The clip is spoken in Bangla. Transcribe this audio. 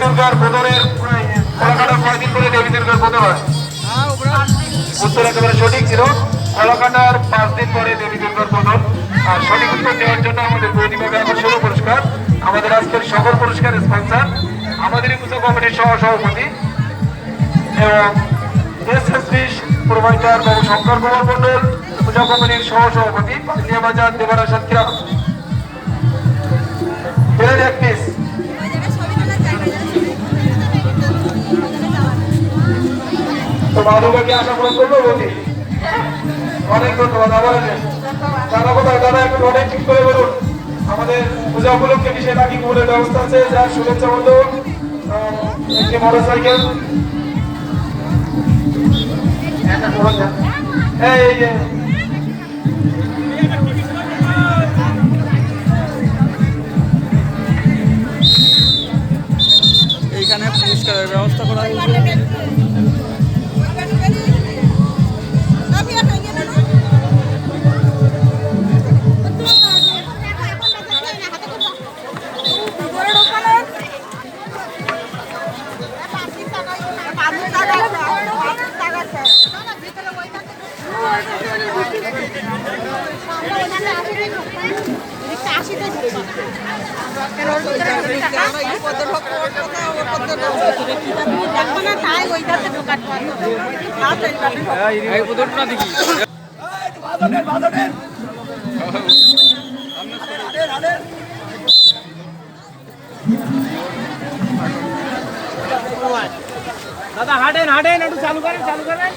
দুর্গার বোধনের কলাকাটার কয়দিন করে দেবী দুর্গার বোধন হয়? উত্তর একেবারে সঠিক ছিল। কলাকাটার পাঁচ দিন পরে দেবী দুর্গার বোধন আর সঠিক উত্তর দেওয়ার জন্য আমাদের প্রতিভাবে আকর্ষণ পুরস্কার। আমাদের আজকের সকল পুরস্কার স্পন্সার আমাদেরই পুজো কমিটির সহ সভাপতি এবং এসএসবি প্রোভাইডার বাবু শঙ্কর কুমার মন্ডল পূজা কমিটির সহ সভাপতি দেবারা সাতক্ষীরা বেড়ে পিস আশা অনেক ধন্যবাদ দাদা দাদা অনেক ঠিক করে বলুন। আমাদের উপলক্ষে কুমোরের ব্যবস্থা আছে। শুভেচ্ছা একটি মোটর সাইকেল এইখানে পুরস্কারের ব্যবস্থা করা হয়েছে। এই পুতুলটা দেখি দাদা হাঁটেন হাঁটেন একটু চালু করেন চালু করেন।